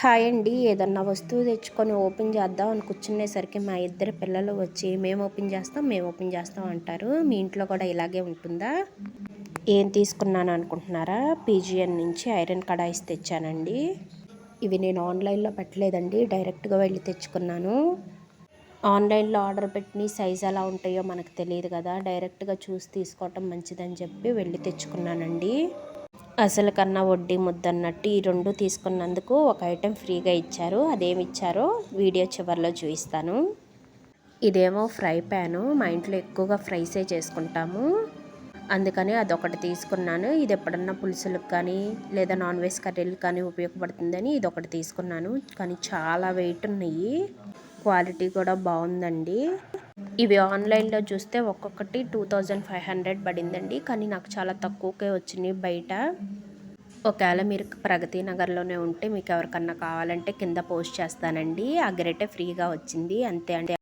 Hi అండి. ఏదన్నా వస్తువు తెచ్చుకొని ఓపెన్ చేద్దాం అని కూర్చునేసరికి మా ఇద్దరు పిల్లలు వచ్చి మేము ఓపెన్ చేస్తాం మేము ఓపెన్ చేస్తాం అంటారు. మీ ఇంట్లో కూడా ఇలాగే ఉంటుందా? ఏం తీసుకున్నాను అనుకుంటున్నారా? పీజిఎన్ నుంచి ఐరన్ కడాయిస్ తెచ్చానండి. ఇవి నేను ఆన్లైన్లో పెట్టలేదండి డైరెక్ట్గా వెళ్ళి తెచ్చుకున్నాను. ఆన్లైన్లో ఆర్డర్ పెట్టిన సైజ్ ఎలా ఉంటాయో మనకు తెలియదు కదా డైరెక్ట్గా చూసి తీసుకోవటం మంచిదని చెప్పి వెళ్ళి తెచ్చుకున్నానండి. అసలు కన్నా వడ్డీ ముద్దన్నట్టు ఈ రెండు తీసుకున్నందుకు ఒక ఐటెం ఫ్రీగా ఇచ్చారు. అదేమి ఇచ్చారో వీడియో చివరిలో చూపిస్తాను. ఇదేమో ఫ్రై ప్యాను. మా ఇంట్లో ఎక్కువగా ఫ్రైసే చేసుకుంటాము. అందుకని అదొకటి తీసుకున్నాను. ఇది ఎప్పుడన్నా పులుసులకు కానీ లేదా నాన్ వెజ్ కర్రీలకు కానీ ఉపయోగపడుతుందని ఇది ఒకటి తీసుకున్నాను. కానీ చాలా వెయిట్ ఉన్నాయి. క్వాలిటీ కూడా బాగుందండి. ఇవి ఆన్లైన్లో చూస్తే ఒక్కొక్కటి టూ థౌజండ్ ఫైవ్ హండ్రెడ్ పడిందండి. కానీ నాకు చాలా తక్కువకే వచ్చినాయి బయట. ఒకవేళ మీరు ప్రగతి నగర్లోనే ఉంటే మీకు ఎవరికన్నా కావాలంటే కింద పోస్ట్ చేస్తానండి. ఆ గ్రేటే ఫ్రీగా వచ్చింది. అంతే అండి.